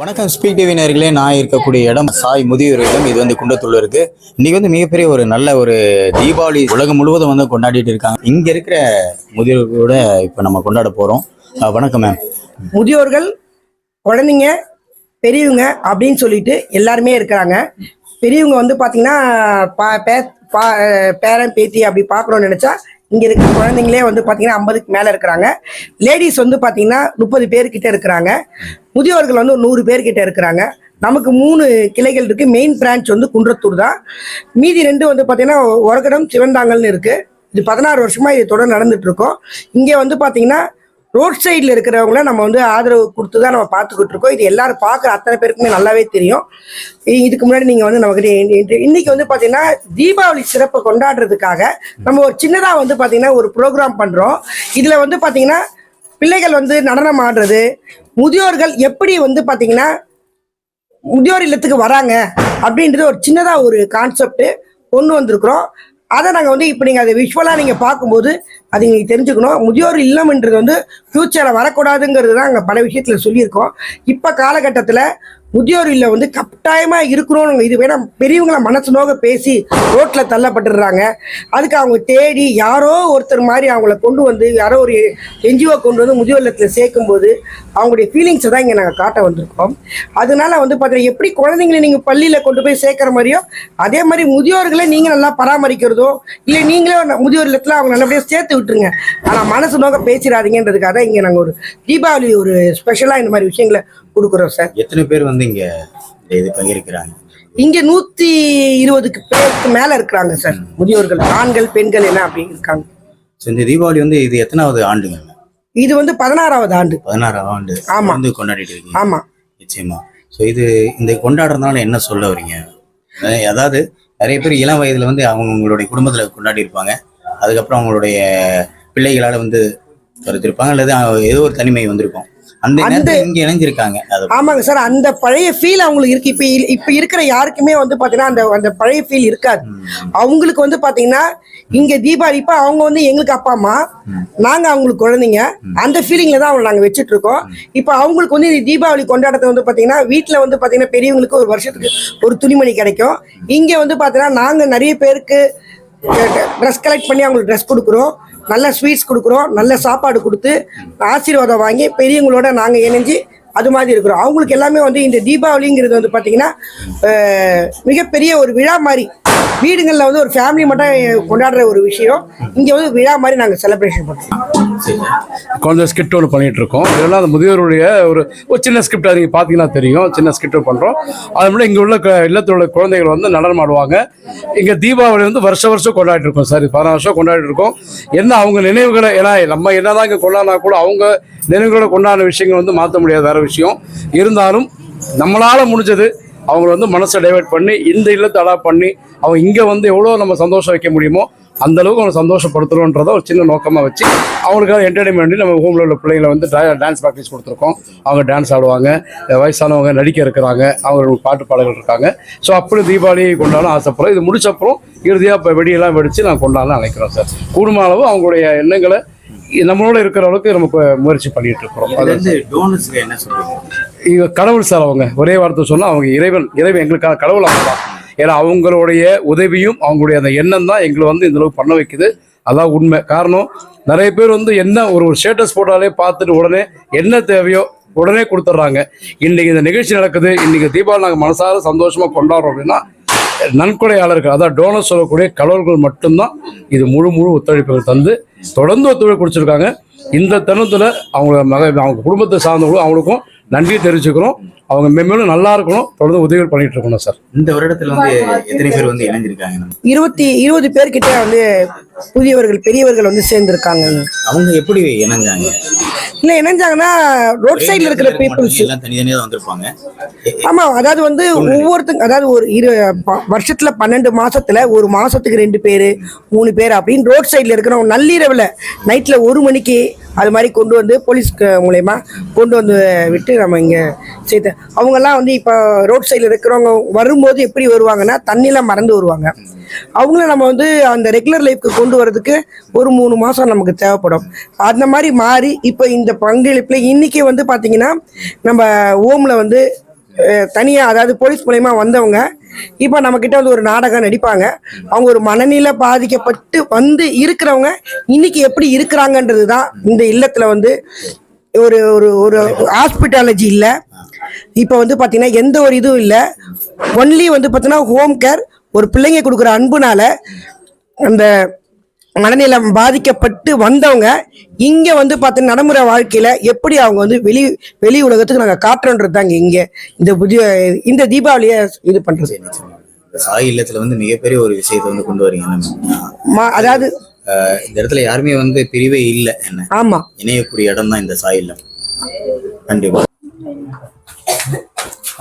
வணக்கம் speak TV நேர்களே நான் இருக்கக்கூடிய இடம் சாய் முதியோர் இடம் இது வந்து குண்டத்தூள் இருக்கு. இன்னைக்கு வந்து மிகப்பெரிய ஒரு நல்ல ஒரு தீபாவளி உலகம் முழுவதும் வந்து கொண்டாடிட்டு இருக்காங்க. இங்க இருக்கிற முதியோர்களோட இப்ப நம்ம கொண்டாட போறோம். வணக்கம் மேம் முதியோர்கள் குழந்தைங்க பெரியவங்க அப்படின்னு சொல்லிட்டு எல்லாருமே இருக்கிறாங்க. பெரியவங்க வந்து பார்த்தீங்கன்னா பா பே பா பேரன் பேத்தி அப்படி பார்க்கணும்னு நினச்சா இங்கே இருக்கிற குழந்தைங்களே வந்து பார்த்தீங்கன்னா ஐம்பதுக்கு மேலே இருக்கிறாங்க. லேடிஸ் வந்து பார்த்தீங்கன்னா முப்பது பேர்கிட்ட இருக்கிறாங்க. முதியோர்கள் வந்து ஒரு நூறு பேர்கிட்ட இருக்கிறாங்க. நமக்கு மூணு கிளைகள் இருக்கு. மெயின் பிரான்ச் வந்து குன்றத்தூர் தான். மீதி ரெண்டு வந்து பார்த்தீங்கன்னா ஒரகடம் சிவந்தாங்கல்னு இருக்கு. இது பதினாறு வருஷமா இது தொடர் நடந்துட்டு இருக்கோம். இங்கே வந்து பார்த்திங்கன்னா ரோட் சைடில் இருக்கிறவங்கள நம்ம வந்து ஆதரவு கொடுத்து தான் நம்ம பார்த்துக்கிட்டு இருக்கோம். இது எல்லாரும் பார்க்குற அத்தனை பேருக்குமே நல்லாவே தெரியும். இதுக்கு முன்னாடி நீங்கள் வந்து நமக்கு இன்னைக்கு வந்து பார்த்தீங்கன்னா தீபாவளி சிறப்பை கொண்டாடுறதுக்காக நம்ம ஒரு சின்னதாக வந்து பார்த்தீங்கன்னா ஒரு ப்ரோக்ராம் பண்ணுறோம் இதில் வந்து பார்த்தீங்கன்னா பிள்ளைகள் வந்து நடனம் ஆடுறது முதியோர்கள் எப்படி வந்து பார்த்தீங்கன்னா முதியோர் இல்லத்துக்கு வராங்க அப்படின்றது ஒரு சின்னதாக ஒரு கான்செப்ட் கொண்டு வந்திருக்கிறோம். அதை நாங்கள் வந்து இப்போ நீங்கள் அதை விஷுவலாக நீங்கள் பார்க்கும்போது அது நீங்கள் தெரிஞ்சுக்கணும். முதியோர் இல்லம்ன்றது வந்து ஃப்யூச்சரில் வரக்கூடாதுங்கிறது தான் நாங்கள் பல விஷயத்தில் சொல்லியிருக்கோம். இப்போ காலகட்டத்தில் முதியோர் இல்லை வந்து கட்டாயமாக இருக்கிறோம் இது வேணா பெரியவங்கள மனசு நோக பேசி ரோட்டில் தள்ளப்பட்டுடுறாங்க. அதுக்கு அவங்க தேடி யாரோ ஒருத்தர் மாதிரி அவங்கள கொண்டு வந்து யாரோ ஒரு என்ஜிஓ கொண்டு வந்து முதியோர் இல்லத்தில் சேர்க்கும்போது அவங்களுடைய ஃபீலிங்ஸை தான் இங்கே நாங்கள் காட்ட வந்திருக்கோம். அதனால வந்து பார்த்தீங்கன்னா எப்படி குழந்தைங்களை நீங்கள் பள்ளியில் கொண்டு போய் சேர்க்குற மாதிரியோ அதே மாதிரி முதியோர்களை நீங்கள் நல்லா பராமரிக்கிறதோ இல்லை நீங்களே ஒரு முதியோர் இல்லத்தில் அவங்க நல்லபடியாக சேர்த்து விட்டுருங்க. ஆனால் மனசு நோக்க பேசிடாதீங்கன்றதுக்காக தான் இங்கே நாங்கள் ஒரு தீபாவளி ஒரு ஸ்பெஷலாக இந்த மாதிரி விஷயங்களை கொடுக்குறோம் சார். எத்தனை பேர் வந்து இங்க இது பகிர்க்கிறாங்க இங்கே நூற்றி இருபதுக்கு பேருக்கு மேலே இருக்கிறாங்க சார். முதியோர்கள் ஆண்கள் பெண்கள் என்ன அப்படி இருக்காங்க. ஸோ இந்த தீபாவளி வந்து இது எத்தனாவது ஆண்டுங்க? இது வந்து பதினாறாவது ஆண்டு. பதினாறாவது ஆண்டு. ஆமா. வந்து கொண்டாடிட்டு இருக்கீங்க. ஆமாம் நிச்சயமா. ஸோ இது இந்த கொண்டாடுறதுனால என்ன சொல்ல வரீங்க? அஹ் அதாவது நிறைய பேர் இளம் வயதுல வந்து அவங்களுடைய குடும்பத்துல கொண்டாடி இருப்பாங்க. அதுக்கப்புறம் அவங்களுடைய பிள்ளைகளால வந்து கருத்திருப்பாங்க அல்லது ஏதோ ஒரு தனிமை வந்திருக்கும். அந்த இங்க இணைஞ்சிருக்காங்க. ஆமாங்க சார். அந்த பழைய ஃபீல் அவங்களுக்கு இருக்கு. இப்போ இப்போ இருக்கிற யாருக்குமே வந்து பார்த்தீங்கன்னா அந்த அந்த பழைய ஃபீல் இருக்காது. அவங்களுக்கு வந்து பார்த்தீங்கன்னா இங்கே தீபாவளி இப்போ அவங்க வந்து எங்களுக்கு அப்பா அம்மா நாங்கள் அவங்களுக்கு குழந்தைங்க. அந்த ஃபீலிங்கில் தான் அவங்களை நாங்கள் வச்சுட்டு இருக்கோம். இப்போ அவங்களுக்கு வந்து தீபாவளி கொண்டாட்டத்தை வந்து பார்த்தீங்கன்னா வீட்டில் வந்து பார்த்தீங்கன்னா பெரியவங்களுக்கு ஒரு வருஷத்துக்கு ஒரு துணிமணி கிடைக்கும். இங்கே வந்து பார்த்தீங்கன்னா நாங்கள் நிறைய பேருக்கு ட்ரெஸ் கலெக்ட் பண்ணி அவங்களுக்கு ட்ரெஸ் கொடுக்குறோம். நல்ல ஸ்வீட்ஸ் கொடுக்குறோம் நல்ல சாப்பாடு கொடுத்து ஆசீர்வாதம் வாங்கி பெரியவங்களோட நாங்கள் இணைஞ்சு அது மாதிரி இருக்கிறோம். அவங்களுக்கு எல்லாமே வந்து இந்த தீபாவளிங்கிறது வந்து பார்த்தீங்கன்னா மிகப்பெரிய ஒரு விழா மாதிரி. வீடுகளில் வந்து ஒரு ஃபேமிலி மட்டும் கொண்டாடுற ஒரு விஷயம். இங்கே வந்து விழா மாதிரி நாங்கள் செலிப்ரேஷன் பண்ணுறோம் சரி. குழந்தை ஸ்கிரிப்ட் ஒன்று பண்ணிட்டு இருக்கோம் இதெல்லாம் அந்த முதியோருடைய ஒரு ஒரு சின்ன ஸ்கிரிப்ட் அது நீங்கள் பார்த்தீங்கன்னா தெரியும். சின்ன ஸ்கிரிப்ட் பண்ணுறோம் அது மட்டும் இங்கே உள்ள இல்லத்தில் உள்ள குழந்தைகள் வந்து நடனம் ஆடுவாங்க. இங்கே தீபாவளி வந்து வருஷ வருஷம் கொண்டாடிட்டு இருக்கோம் சார் பதினாறு வருஷம் கொண்டாடிட்டு இருக்கோம் என்ன அவங்க நினைவுகளை ஏன்னா நம்ம என்னதான் இங்கே கொண்டாடினா கூட அவங்க நினைவுகளை கொண்டாடின விஷயங்கள் வந்து மாற்ற முடியாது. வேற விஷயம். இருந்தாலும் நம்மளால் முடிஞ்சது அவங்கள வந்து மனசை டைவெர்ட் பண்ணி இந்த இல்லத்தை அடாப்ட் பண்ணி அவங்க இங்கே வந்து எவ்வளோ நம்ம சந்தோஷம் வைக்க முடியுமோ அந்த அளவுக்கு அவங்க சந்தோஷப்படுத்தணுன்றத ஒரு சின்ன நோக்கமாக வச்சு அவங்களுக்காக என்டர்டைன்மெண்ட் நம்ம ஹோமில் உள்ள பிள்ளைகளை வந்து டான்ஸ் ப்ராக்டிஸ் கொடுத்துருக்கோம். அவங்க டான்ஸ் ஆடுவாங்க வயசானவங்க நடிக்க இருக்கிறாங்க அவங்க பாட்டு பாடல்கள் இருக்காங்க. ஸோ அப்படி தீபாவளி கொண்டாடணும் ஆசைப்படுறோம். இது முடிச்சப்புறம் இறுதியாக இப்போ வெடியெல்லாம் வெடித்து நான் கொண்டாடலாம் நினைக்கிறோம் சார் கூடுமான அளவு அவங்களுடைய எண்ணங்களை நம்மளோட இருக்கிற அளவுக்கு நமக்கு முயற்சி பண்ணிட்டு இருக்கிறோம். அது இருந்து டோனர்ஸ்க்கு என்ன சொல்றீங்க? இவங்க கடவுள் சார் அவங்க ஒரே வார்த்தை சொன்னா அவங்க இறைவன் இறைவன் எங்களுக்கான கடவுள் அவங்க தான். ஏன்னா அவங்களுடைய உதவியும் அவங்களுடைய அந்த எண்ணம் தான் எங்களை வந்து இந்த அளவுக்கு பண்ண வைக்குது. அதான் உண்மை. காரணம் நிறைய பேர் வந்து என்ன ஒரு ஸ்டேட்டஸ் போட்டாலே பார்த்துட்டு உடனே என்ன தேவையோ உடனே கொடுத்துட்றாங்க. இன்னைக்கு இந்த நிகழ்ச்சி நடக்குது இன்னைக்கு தீபாவளி நாங்கள் மனசார சந்தோஷமா கொண்டாடுறோம் அப்படின்னா நன்கொடையாளர்கள் அதாவது டோனர் சொல்லக்கூடிய கடவுள்கள் மட்டும்தான் இது முழு முழு ஒத்துழைப்புகள் தந்து தொடர்ந்து ஒத்துழைப்பு கொடுத்துருக்காங்க. இந்த தருணத்தில் அவங்க மக அவங்க குடும்பத்தை சார்ந்தவங்களும் அவங்களுக்கும் நன்றி தெரிவிச்சுக்கிறோம். அவங்க மென்மேலும் நல்லா இருக்கணும். தொடர்ந்து உதவிகள் பண்ணிட்டு இருக்கணும் சார். இந்த வருடத்துல வந்து எத்தனை பேர் வந்து இணைஞ்சிருக்காங்க? இருபத்தி இருபது பேர்கிட்ட வந்து புதியவர்கள் பெரியவர்கள் வந்து சேர்ந்துருக்காங்க. அவங்க எப்படி இணைஞ்சாங்க? இல்லை இணைஞ்சாங்கன்னா ரோட் சைடில் இருக்கிற பீப்புள்ஸ் வந்திருப்பாங்க. ஆமா அதாவது வந்து ஒவ்வொருத்தங்க அதாவது ஒரு இரு ப- வருஷத்துல பன்னெண்டு மாசத்துல ஒரு மாசத்துக்கு ரெண்டு பேரு மூணு பேர் அப்படின்னு ரோட் சைடுல இருக்கிறவங்க நள்ளிரவுல நைட்ல ஒரு மணிக்கு அது மாதிரி கொண்டு வந்து போலீஸ் மூலயமா கொண்டு வந்து விட்டு நம்ம இங்கே சேர்த்து அவங்கெல்லாம் வந்து இப்போ ரோட் சைடில் இருக்கிறவங்க வரும்போது எப்படி வருவாங்கன்னா தண்ணியெலாம் மறந்து வருவாங்க. அவங்கள நம்ம வந்து அந்த ரெகுலர் லைஃப்க்கு கொண்டு வரதுக்கு ஒரு மூணு மாதம் நமக்கு தேவைப்படும். அந்த மாதிரி மாறி இப்போ இந்த பங்களிப்பில் இன்றைக்கி வந்து பார்த்திங்கன்னா நம்ம ஓமில் வந்து தனியாக அதாவது போலீஸ் மூலயமா வந்தவங்க இப்போ நம்மக்கிட்ட வந்து ஒரு நாடகம் நடிப்பாங்க. அவங்க ஒரு மனநிலை பாதிக்கப்பட்டு வந்து இருக்கிறவங்க இன்னைக்கு எப்படி இருக்கிறாங்கன்றது தான் இந்த இல்லத்தில் வந்து ஒரு ஒரு ஒரு ஹாஸ்பிட்டாலஜி இல்லை. இப்போ வந்து பார்த்தீங்கன்னா எந்த ஒரு இதுவும் இல்லை. ஒன்லி வந்து பார்த்தீங்கன்னா ஹோம் கேர் ஒரு பிள்ளைங்க கொடுக்குற அன்புனால அந்த மனநிலம் பாதிக்கப்பட்டு வந்தவங்க இங்க வந்து பார்த்து நடைமுறை வாழ்க்கையில எப்படி அவங்க வந்து வெளி வெளி உலகத்துக்கு நாங்க காட்டுறோன்றது தாங்க இங்க இந்த புதிய இந்த தீபாவளியை இது பண்றது. இந்த சாய் இல்லத்துல வந்து மிகப்பெரிய ஒரு விஷயத்தை வந்து கொண்டு வரீங்க. அதாவது இந்த இடத்துல யாருமே வந்து பிரிவே இல்லை என்ன? ஆமா. இணையக்கூடிய இடம் தான் இந்த சாய் இல்லம். கண்டிப்பா.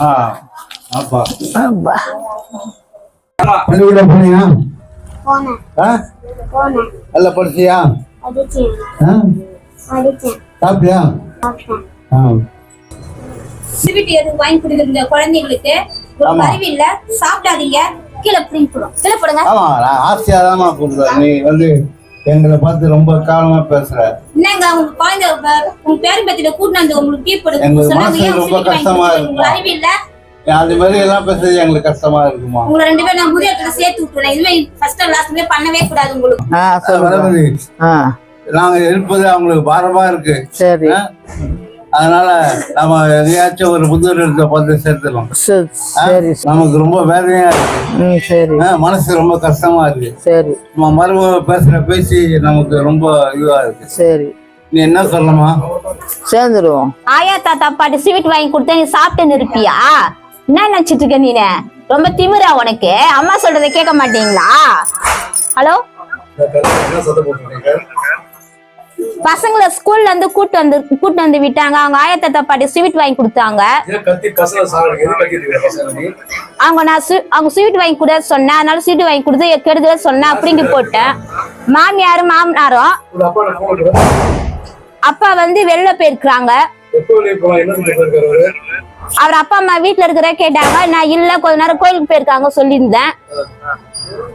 ஆ ஆப்பா பள்ளிக்கூடம் நல்லா படிச்சியா? சாப்பிட்டியா? ஸ்வீட் எதுவும் வாங்கி கொடுக்குறீங்க குழந்தைங்களுக்கு இல்ல சாப்பிடாதீங்க. கீழே பிடிங்க போடும் கீழே போடுங்க. ஆமா நான் ஆசையாக தான் கொடுக்குறேன் நீ வந்து எங்களை பார்த்து ரொம்ப காலமா பேசுற. என்னங்க உங்க குழந்தை உங்க பேரும் பத்தில கூட்டிட்டு வந்து உங்களுக்கு டீ போடுங்க. ரொம்ப கஷ்டமா கொடுக்குறீங்க? இருக்குமா? அது மாதிரி எல்லாம் பேசுறது எங்களுக்கு கஷ்டமா இருக்குமா? உங்களை ரெண்டு பேரும் நான் முதியோரத்துல சேர்த்து விட்டுறேன். இதுவே ஃபர்ஸ்ட் லாஸ்ட்மே பண்ணவே கூடாது உங்களுக்கு. ஆ சொல்லுங்க. ஆ. நாங்க இருப்பது அவங்களுக்கு பாரமா இருக்கு. சரி? அதனால நம்ம எதையாச்சும் ஒரு புது இடத்தை பார்த்து சேர்த்துலாம் சரி சரி. நமக்கு ரொம்ப வேதனையா இருக்கு. மனசு ரொம்ப கஷ்டமா இருக்கு. சரி. நம்ம மருமக பேசுற பேசி நமக்கு ரொம்ப இதுவா இருக்கு. சரி. நீ என்ன சொல்லமா சேர்ந்துருவோம். ஆயா தாத்தா பாட்டி ஸ்வீட் வாங்கி கொடுத்தா நீ சாப்பிட்டு இருப்பியா என்ன நினைச்சிட்டு இருக்க நீனு? ரொம்ப திமிரா உனக்கு. அம்மா சொல்றத கேட்க மாட்டீங்களா? ஹலோ பசங்களை ஸ்கூல்ல இருந்து கூட்டு வந்து கூட்டு வந்து விட்டாங்க. அவங்க ஆயா தாத்தா பாட்டி ஸ்வீட் வாங்கி கொடுத்தாங்க. அவங்க நான் அவங்க ஸ்வீட் வாங்கி கொடு சொன்னேன். அதனால ஸ்வீட் வாங்கி கொடுத்து கெடுதல சொன்னேன் அப்படிங்க போட்டேன். மாமியாரும் மாமனாரும் அப்பா வந்து வெளில போயிருக்கிறாங்க. அவரு? அப்பா அம்மா வீட்டுல இருக்கிற கேட்டாங்க நான் இல்ல கொஞ்ச நேரம் கோயிலுக்கு போயிருக்காங்க சொல்லியிருந்தேன்.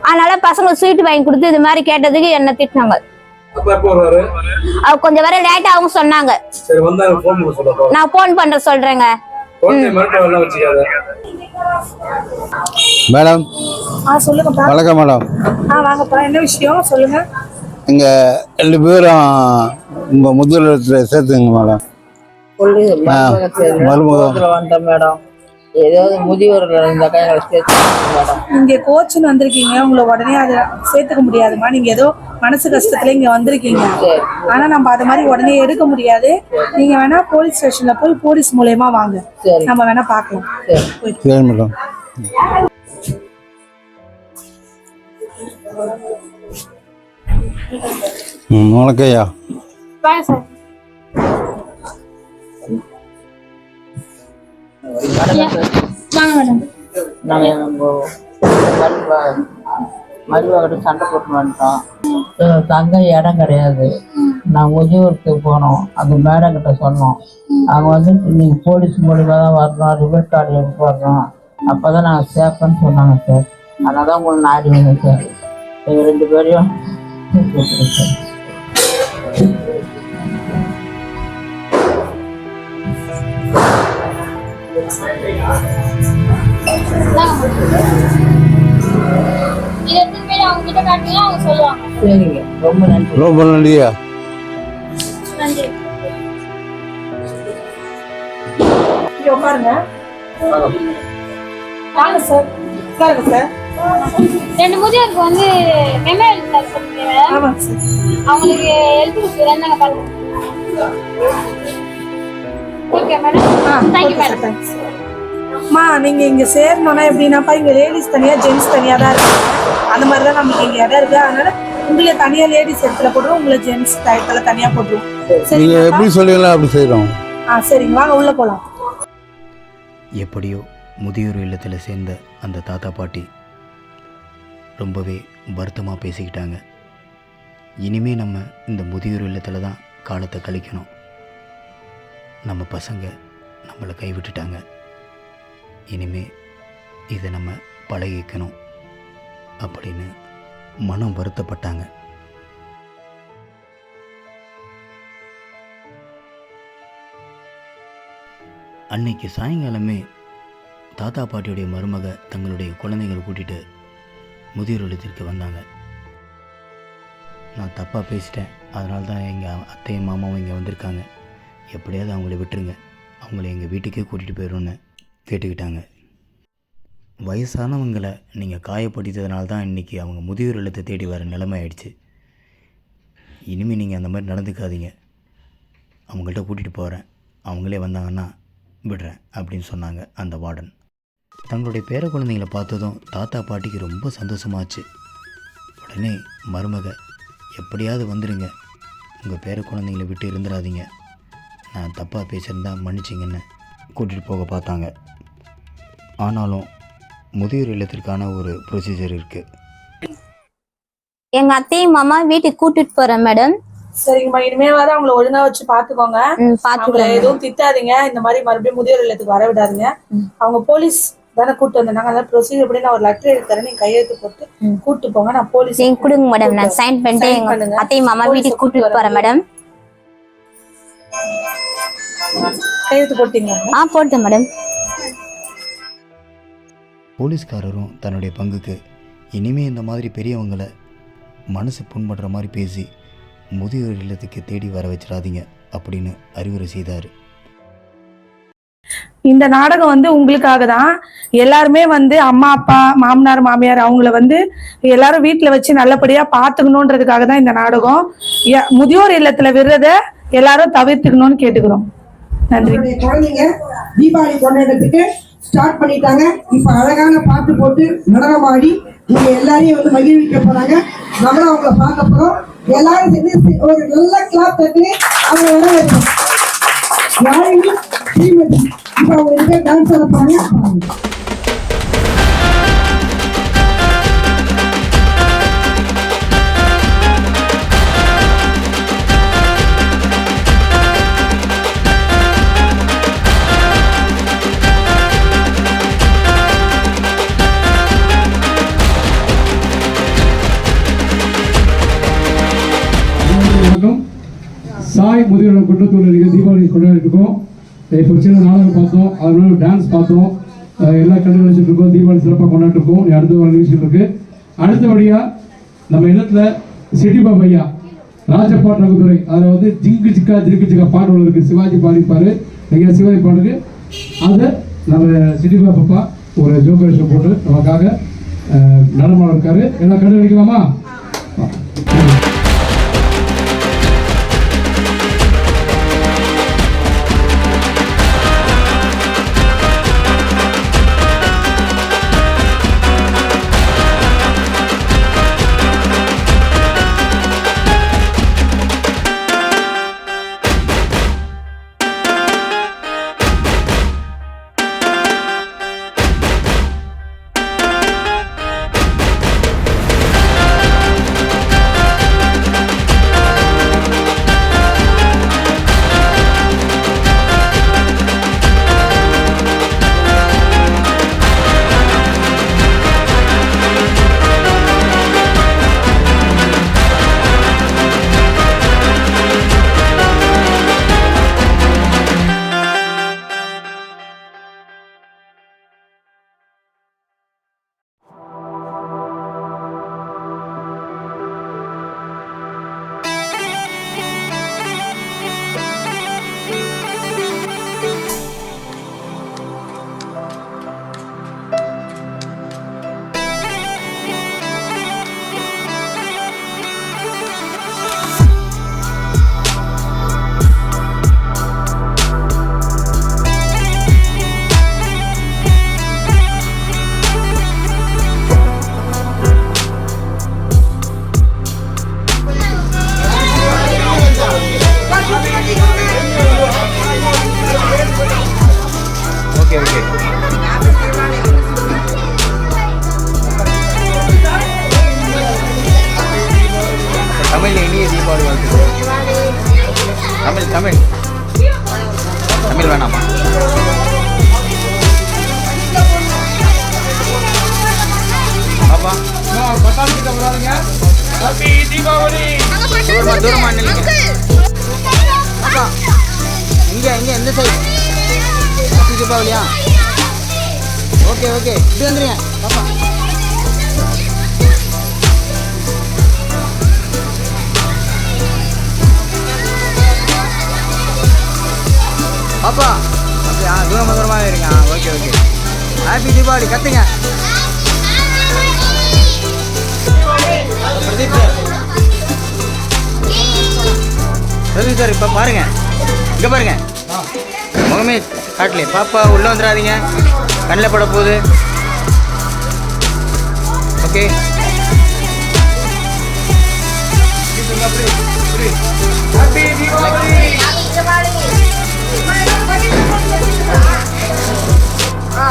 அதனால பசங்க ஸ்வீட் வாங்கி கொடுத்து இது மாதிரி கேட்டதுக்கு என்ன திட்டினாங்க. கொஞ்சம் வர லேட்டா அவங்க சொன்னாங்க. சரி வந்தா போன் பண்ண சொல்லப்போ நான் போன் பண்ற சொல்றேங்க. மேடம். வணக்கம் மேடம். என்ன விஷயம்? சொல்லுங்க. இங்க ரெண்டு பேரும் உங்க முதலிடத்துல சேர்த்துங்க மேடம். மருமகம். வந்தோம் மேடம். ஏதாவது முதியோர்கள் இருந்தாக்கா எங்களை சேர்த்து மேடம். இங்க கோச்சுன்னு வந்திருக்கீங்க உங்களை உடனே அதை சேர்த்துக்க முடியாதுமா நீங்க ஏதோ மனசு கஷ்டத்துல இங்க வந்திருக்கீங்க. சரி. ஆனா நம்ம அது மாதிரி உடனே எடுக்க முடியாது. நீங்க வேணா போலீஸ் ஸ்டேஷன்ல போய் போலீஸ் மூலியமா வாங்க. நம்ம வேணா பார்க்கலாம். சரி. மேடம். வணக்கம் ஐயா. நாங்கள் நம்ம மருவா மருவாக்கிட்ட சண்டை போட்டு வந்துட்டோம். தங்க இடம் கிடையாது நான் உஜயூருக்கு போனோம். அந்த மேடம் கிட்ட சொன்னோம். அவங்க வந்து நீங்கள் போலீஸ் மூலியமாக தான் வரணும். ரிவர்ஸ் கார்டு எடுத்து வரணும். அப்போ தான் நாங்கள் சேஃப்னு சொன்னாங்க சார். அதனால தான் உங்களுக்கு நாடி வந்தேன் சார். எங்கள் ரெண்டு பேரையும் சார். சரிங்க. ரொம்ப நன்றி. ரொம்ப நன்றியா? நன்றி. உட்காருங்க. வாங்க சார் உட்காருங்க சார் ரெண்டு முதியோருக்கு வந்து சார் அவங்களுக்கு ஹெல்ப் கொடுக்குறேன் நாங்க பாருங்க. ஓகே மேடம் தேங்க்யூ மேடம் அம்மா நீங்க இங்க சேரணும்னா எப்படின்னாப்பா இங்க லேடிஸ் தனியா ஜென்ட்ஸ் தனியா தான் இருக்காங்க. அந்த மாதிரி தான் நமக்கு இங்க இடம் இருக்கு. அதனால உங்களை தனியா லேடிஸ் இடத்துல போட்டுருவோம் உங்களை ஜென்ட்ஸ் டயத்துல தனியா போட்டுருவோம். நீங்க சரிங்களா எப்படி சொல்லுவீங்களோ அப்படி செய்யறோம் ஆ சரிங்க. வாங்க உள்ள போலாம். எப்படியோ முதியோர் இல்லத்தில் சேர்ந்த அந்த தாத்தா பாட்டி ரொம்பவே வருத்தமாக பேசிக்கிட்டாங்க. இனிமே நம்ம இந்த முதியோர் இல்லத்தில் தான் காலத்தை கழிக்கணும். நம்ம பசங்க நம்மளை கைவிட்டுட்டாங்க. இனிமே இதை நம்ம பழகிக்கணும் அப்படின்னு மனம் வருத்தப்பட்டாங்க. அன்னைக்கு சாயங்காலமே தாத்தா பாட்டியுடைய மருமக தங்களுடைய குழந்தைகளை கூட்டிட்டு முதியோர் இல்லத்திற்கு வந்தாங்க. நான் தப்பாக பேசிட்டேன். அதனால தான் எங்கள் அத்தையும் மாமாவும் இங்கே வந்திருக்காங்க. எப்படியாவது அவங்கள விட்டுருங்க. அவங்கள எங்கள் வீட்டுக்கே கூட்டிகிட்டு போயிடும்னு கேட்டுக்கிட்டாங்க. வயசானவங்களை நீங்கள் காயப்படுத்ததுனால தான் இன்றைக்கி அவங்க முதியோர் இல்லத்தை தேடி வர நிலைமை ஆயிடுச்சு. இனிமேல் நீங்கள் அந்த மாதிரி நடந்துக்காதீங்க. அவங்கள்ட்ட கூட்டிகிட்டு போகிறேன் அவங்களே வந்தாங்கன்னா விடுறேன் அப்படின்னு சொன்னாங்க அந்த வார்டன். தங்களுடைய பேர குழந்தைங்களை பார்த்ததும் தாத்தா பாட்டிக்கு ரொம்ப சந்தோஷமாச்சு. உடனே மருமக எப்படியாவது வந்துடுங்க உங்கள் பேர குழந்தைங்களை விட்டு இருந்துடாதீங்க. நான் தப்பாக பேசியிருந்தா மன்னிச்சிங்கன்னு கூட்டிகிட்டு போக பார்த்தாங்க. ஆனாலும் முதியோர் இல்லத்திற்கான ஒரு ப்ரொசீஜர் இருக்குது எங்க அத்தையும் மாமா வீட்டுக்கு கூட்டிட்டு போறேன் மேடம் சரிங்கம்மா இனிமேவாவது அவங்கள ஒழுங்கா வச்சு பாத்துக்கோங்க அவங்கள எதுவும் திட்டாதீங்க. இந்த மாதிரி மறுபடியும் முதியோர் இல்லத்துக்கு வர விடாதீங்க. அவங்க போலீஸ் தானே கூட்டு வந்தாங்க அதனால ப்ரொசீஜர் படி நான் ஒரு லெட்டர் தரேன். நீங்க கையெழுத்து போட்டு. கூட்டு போங்க. நான் போலீஸ் நீங்க கொடுங்க மேடம் நான் சைன் பண்ணிட்டு. அத்தையும் மாமா வீட்டுக்கு கூட்டிட்டு கூட்டிட்டு போறேன் மேடம் கையெழுத்து போட்டீங்களா? ஆ போட்டேன் மேடம். போலீஸ்காரரும் தன்னுடைய பங்குக்கு இனிமே இந்த மாதிரி பெரியவங்களை மனசு புண்படுற மாதிரி பேசி முதியோர் இல்லத்துக்கு தேடி வர வச்சிடாதீங்க அப்படின்னு அறிவுரை செய்தார். இந்த நாடகம் வந்து உங்களுக்காக தான். எல்லாருமே வந்து அம்மா அப்பா மாமனார் மாமியார் அவங்கள வந்து எல்லாரும் வீட்டுல வச்சு நல்லபடியா பாத்துக்கணுன்றதுக்காக தான் இந்த நாடகம். முதியோர் இல்லத்துல விடுறத எல்லாரும் தவிர்த்துக்கணும்னு கேட்டுக்கிறோம். நன்றி. குழந்தைங்க தீபாவளி கொண்டாடத்துக்கு ஸ்டார்ட் பண்ணிட்டாங்க. இப்ப அழகான பாட்டு போட்டு நடனம் ஆடி நீங்க எல்லாரையும் வந்து மகிழ்விக்க போறாங்க. நம்மளும் அவங்கள பார்க்க போறோம். எல்லாரும் சேர்ந்து ஒரு நல்ல கிளாப் தட்டு அவங்க வர வைப்போம் யாரையும் இப்ப அவங்க டான்ஸ் ஆட பாருங்க. சாய் முதியோட குற்றத்தூர் நீங்கள் தீபாவளி கொண்டாடிட்டு இருக்கோம் இப்போ சின்ன நாடகம் பார்த்தோம். அதனால டான்ஸ் பார்த்தோம். எல்லா கண்டுபிடிச்சிட்டு இருக்கோம் தீபாவளி சிறப்பாக கொண்டாடிட்டு இருக்கோம் அடுத்த வர நிகழ்ச்சிகள் இருக்கு. அடுத்தபடியாக நம்ம இடத்துல சிட்டிபா பையா ராஜபாட் ரகுதுரை. அதில் வந்து ஜிங்கு ஜிக்கா ஜிங்கு ஜிக்கா பாடல் இருக்கு. சிவாஜி பாடிப்பார் நீங்கள் சிவாஜி பாடுக்கு அதை நம்ம சிட்டிபா பப்பா ஒரு ஜோகரேஷன் போட்டு நமக்காக நடமாட இருக்காரு. எல்லாம் கண்டு வைக்கலாமா தமிழில் இனிய தீபாவளி வாழ்த்துக்கள். தமிழ் தமிழ். தமிழ் வேணாமா? பாப்பா. தூரமா தூரமா நில்லுங்க. இங்க இங்க எந்த சைடு தீபாவளியா? Okay okay. இப்படி வந்துருங்க. பாப்பா. பாப்பா அப்படியா தூரமா தூரமாக இருங்க. Okay okay. ஹாப்பி தீபாவளி. கத்துங்க. பிரதீப் சார். பிரதீப் சார் இப்போ பாருங்க. இங்கே பாருங்க. முகமே காட்டலையே பாப்பா உள்ளே வந்துடாதீங்க. கண்ணில் பட ஓகே. ஆ